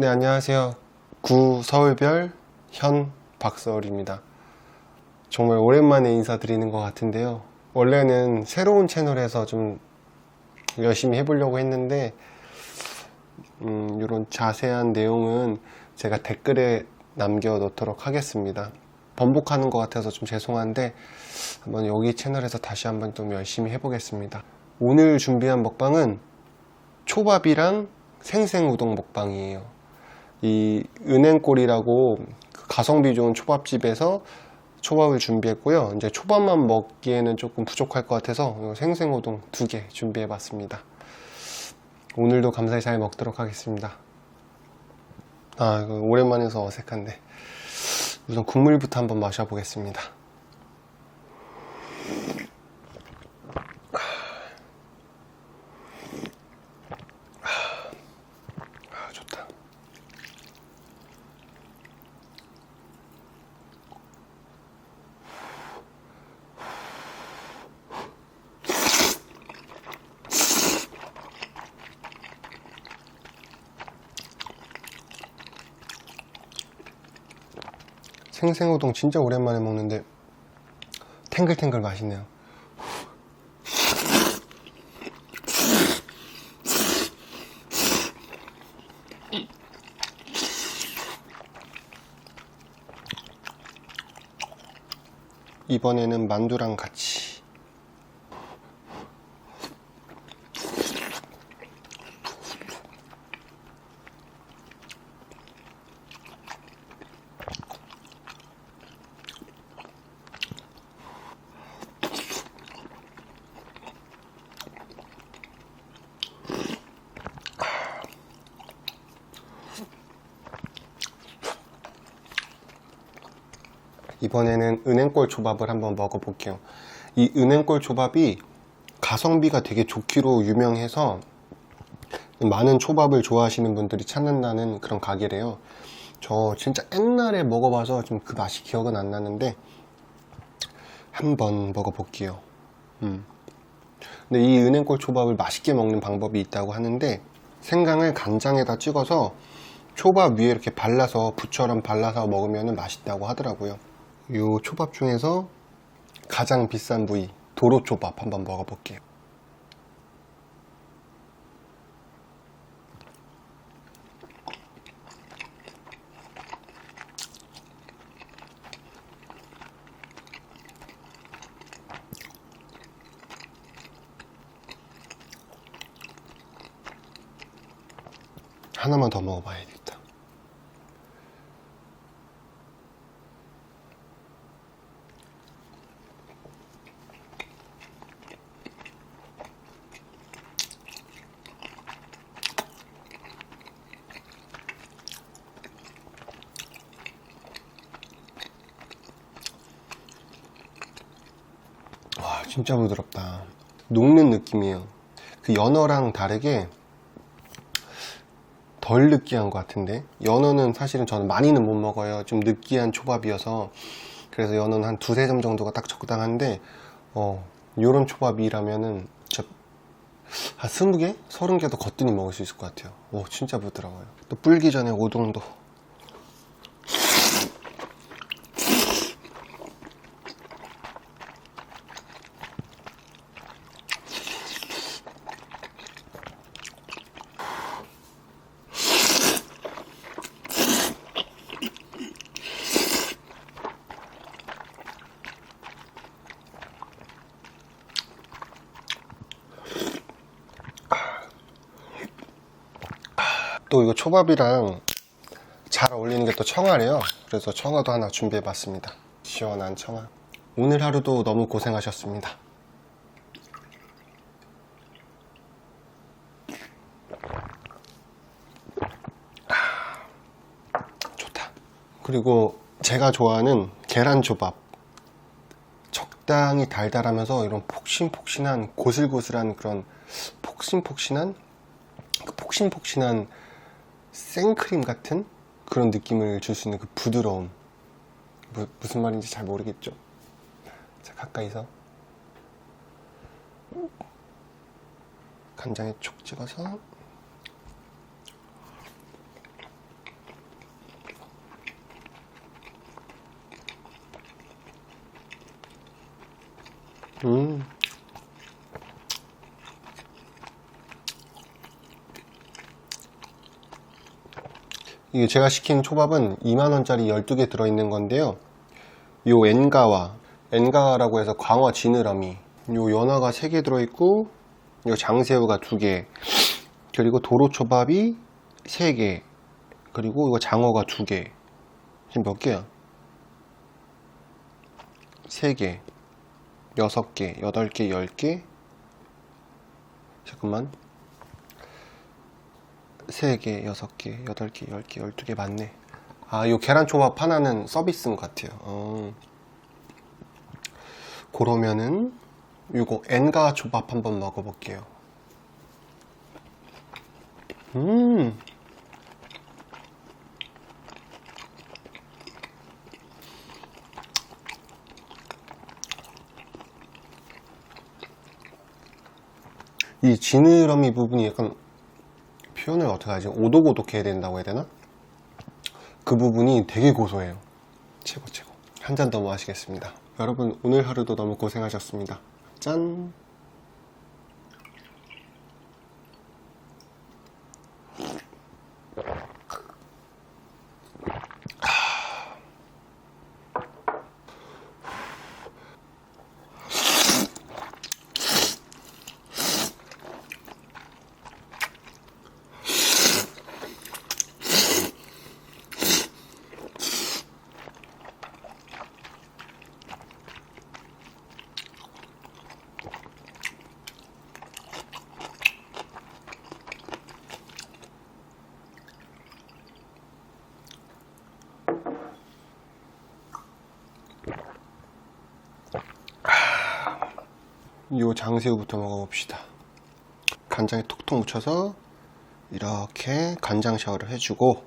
네, 안녕하세요. 구 서울별 현 박서울입니다. 정말 오랜만에 인사드리는 것 같은데요. 원래는 새로운 채널에서 좀 열심히 해보려고 했는데, 음, 이런 자세한 내용은 제가 댓글에 남겨놓도록 하겠습니다. 번복하는 것 같아서 좀 죄송한데, 한번 여기 채널에서 다시 한번 좀 열심히 해보겠습니다. 오늘 준비한 먹방은 초밥이랑 생생우동 먹방이에요. 이 은행골이라고 그 가성비 좋은 초밥집에서 초밥을 준비했고요. 이제 초밥만 먹기에는 조금 부족할 것 같아서 이 생생우동 두 개 준비해봤습니다. 오늘도 감사히 잘 먹도록 하겠습니다. 아, 오랜만에서 어색한데. 우선 국물부터 한번 마셔보겠습니다. 생생우동 진짜 오랜만에 먹는데 탱글탱글 맛있네요. 이번에는 만두랑 같이 이번에는 은행골 초밥을 한번 먹어볼게요. 이 은행골 초밥이 가성비가 되게 좋기로 유명해서 많은 초밥을 좋아하시는 분들이 찾는다는 그런 가게래요. 저 진짜 옛날에 먹어봐서 좀 그 맛이 기억은 안 나는데 한번 먹어볼게요. 음. 근데 이 은행골 초밥을 맛있게 먹는 방법이 있다고 하는데 생강을 간장에다 찍어서 초밥 위에 이렇게 발라서 부처럼 발라서 먹으면 맛있다고 하더라고요. 요 초밥 중에서 가장 비싼 부위 도로 초밥 한번 먹어볼게요. 하나만 더 먹어봐야겠다. 와, 진짜 부드럽다. 녹는 느낌이에요. 그 연어랑 다르게 덜 느끼한 것 같은데 연어는 사실은 저는 많이는 못 먹어요 좀 느끼한 초밥이어서 그래서 연어는 한 두세 점 정도가 딱 적당한데 어 요런 초밥이라면은 한 스무 개? 서른 개도 거뜬히 먹을 수 있을 것 같아요 오 진짜 부드러워요 또 불기 전에 오동도 또 이거 초밥이랑 잘 어울리는 게 또 청아래요. 그래서 청아도 하나 준비해 봤습니다. 시원한 청아. 오늘 하루도 너무 고생하셨습니다. 아, 좋다. 그리고 제가 좋아하는 계란초밥. 적당히 달달하면서 이런 폭신폭신한 고슬고슬한 그런 폭신폭신한 그 폭신폭신한 생크림 같은 그런 느낌을 줄 수 있는 그 부드러움. 무, 무슨 말인지 잘 모르겠죠? 자 가까이서. 간장에 촉 찍어서. 음. 이게 제가 시킨 초밥은 2만원짜리 12개 들어있는 건데요. 요 엔가와, 엔가라고 해서 광어 지느러미, 요 연어가 3개 들어있고, 요 장새우가 2개, 그리고 도로초밥이 3개, 그리고 이거 장어가 2개. 지금 몇 개야? 3개, 6개, 8개, 10개. 잠깐만. 3개, 6개, 8개, 10개, 12개 맞네. 아, 요 계란초밥 하나는 서비스인 것 같아요. 어. 그러면은, 요거 엔가 초밥 한번 먹어볼게요. 음. 이 지느러미 부분이 약간 표현을 어떻게 하지? 오독오독 해야 된다고 해야 되나? 그 부분이 되게 고소해요. 최고 최고. 한 잔 더 마시겠습니다. 여러분 오늘 하루도 너무 고생하셨습니다. 짠. 요 장새우부터 먹어봅시다. 간장에 톡톡 묻혀서 이렇게 간장 샤워를 해주고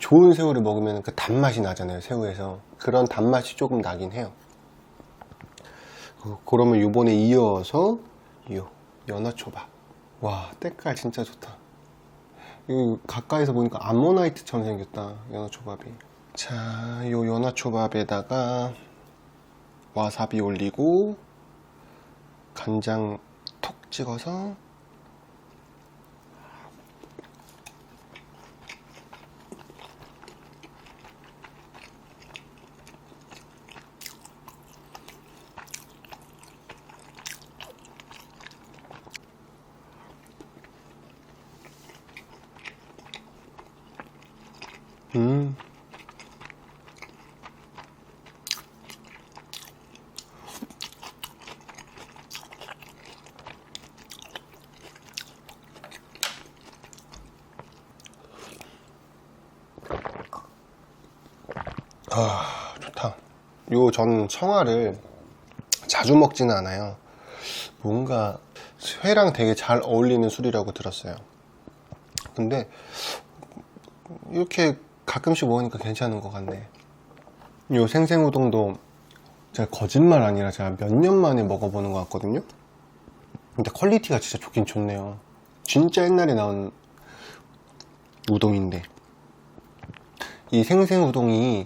좋은 새우를 먹으면 그 단맛이 나잖아요, 새우에서. 그런 단맛이 조금 나긴 해요. 어, 그러면 요번에 이어서 요 연어초밥. 와 때깔 진짜 좋다. 이거 가까이서 보니까 암모나이트처럼 생겼다 연어초밥이. 자요 연어초밥에다가 와사비 올리고 간장 톡 찍어서 아, 좋다. 요 전 청아를 자주 먹지는 않아요. 뭔가 회랑 되게 잘 어울리는 술이라고 들었어요. 근데 이렇게 가끔씩 먹으니까 괜찮은 것 같네. 요 생생우동도 제가 거짓말 아니라 제가 몇 년 만에 먹어보는 것 같거든요. 근데 퀄리티가 진짜 좋긴 좋네요. 진짜 옛날에 나온 우동인데 이 생생우동이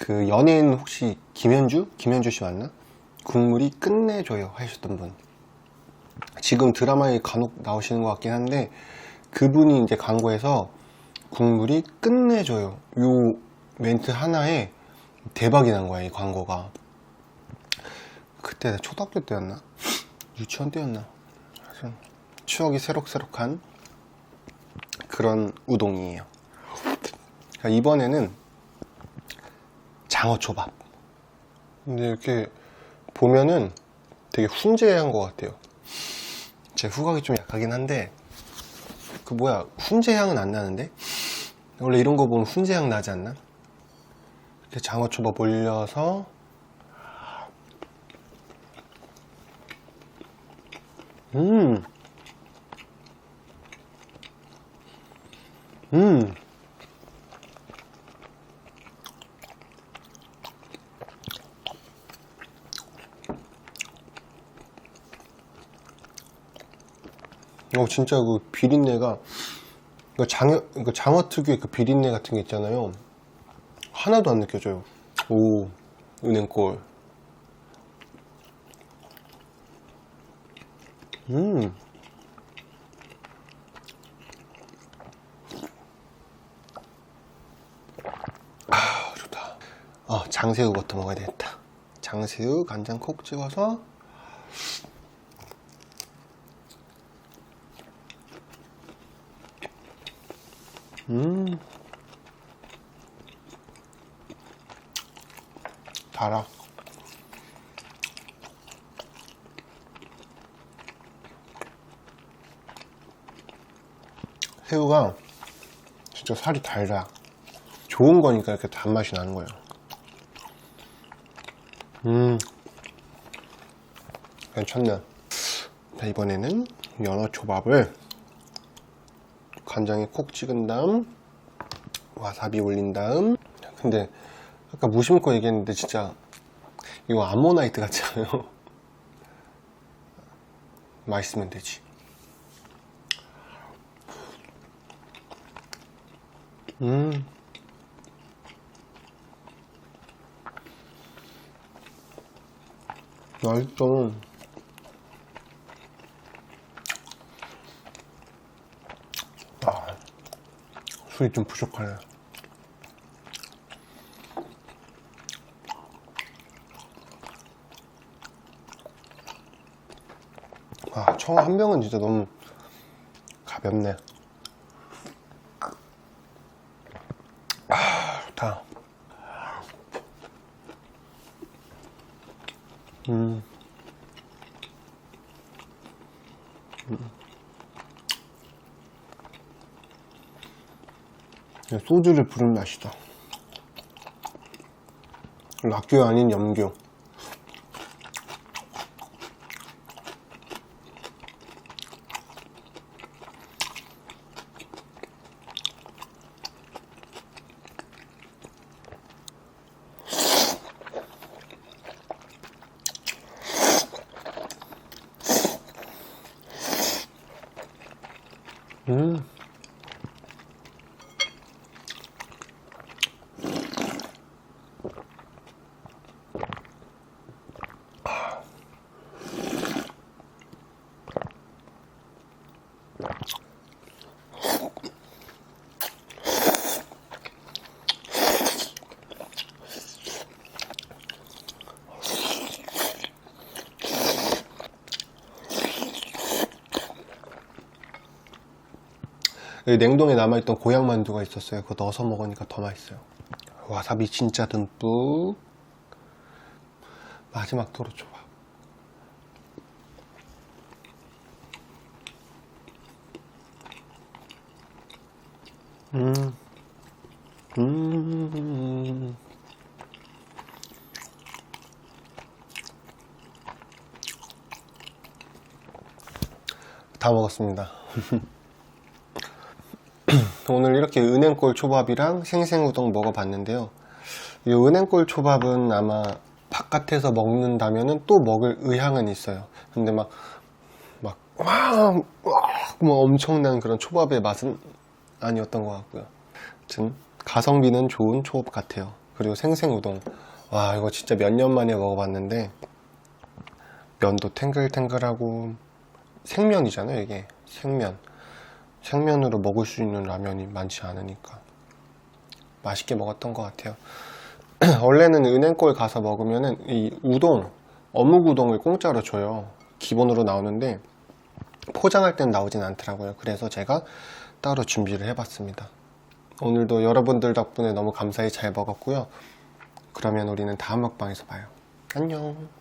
그 연예인 혹시 김현주? 김현주 씨 맞나? 국물이 끝내줘요 하셨던 분. 지금 드라마에 간혹 나오시는 것 같긴 한데 그분이 이제 광고에서 국물이 끝내줘요. 요 멘트 하나에 대박이 난 거야, 이 광고가. 그때 초등학교 때였나? 유치원 때였나? 추억이 새록새록한 그런 우동이에요. 자, 이번에는 장어초밥. 근데 이렇게 보면은 되게 훈제한 것 같아요. 제 후각이 좀 약하긴 한데, 그 뭐야, 훈제향은 안 나는데? 원래 이런 거 보면 훈제향 나지 않나? 이렇게 장어초밥 올려서 음. 음. 어, 진짜 그 비린내가, 그 장어, 그 장어 특유의 그 비린내 같은 게 있잖아요. 하나도 안 느껴져요. 오, 은행골. 음. 아, 좋다. 어, 장새우부터 먹어야 되겠다. 장새우 간장 콕 찍어서 음. 달아. 새우가 진짜 살이 달다. 좋은 거니까 이렇게 단맛이 나는 거예요. 음. 괜찮네. 자, 이번에는 연어 초밥을 간장에 콕 찍은 다음 와사비 올린 다음 근데 아까 무심코 얘기했는데 진짜 이거 아모나이트 같지 않아요? 맛있으면 되지 음 맛있어 아, 술이 좀 부족하네. 아, 청어 한 병은 진짜 너무 가볍네. 소주를 부른 맛이다. 락교 아닌 염교. 냉동에 남아있던 고향 만두가 있었어요. 그거 넣어서 먹으니까 더 맛있어요. 와사비 진짜 듬뿍. 마지막 도로초밥. 음. 음. 다 먹었습니다. 오늘 이렇게 은행골 초밥이랑 생생우동 먹어봤는데요. 이 은행골 초밥은 아마 바깥에서 먹는다면은 또 먹을 의향은 있어요. 근데 막, 막, 와, 와, 뭐 엄청난 그런 초밥의 맛은 아니었던 것 같고요. 아무튼, 가성비는 좋은 초밥 같아요. 그리고 생생우동. 와, 이거 진짜 몇 년 만에 먹어봤는데, 면도 탱글탱글하고, 생면이잖아요, 이게. 생면. 생면으로 먹을 수 있는 라면이 많지 않으니까 맛있게 먹었던 것 같아요. 원래는 은행골 가서 먹으면은 이 우동, 어묵 우동을 공짜로 줘요. 기본으로 나오는데 포장할 땐 나오진 않더라고요. 그래서 제가 따로 준비를 해봤습니다. 오늘도 여러분들 덕분에 너무 감사히 잘 먹었고요. 그러면 우리는 다음 먹방에서 봐요. 안녕.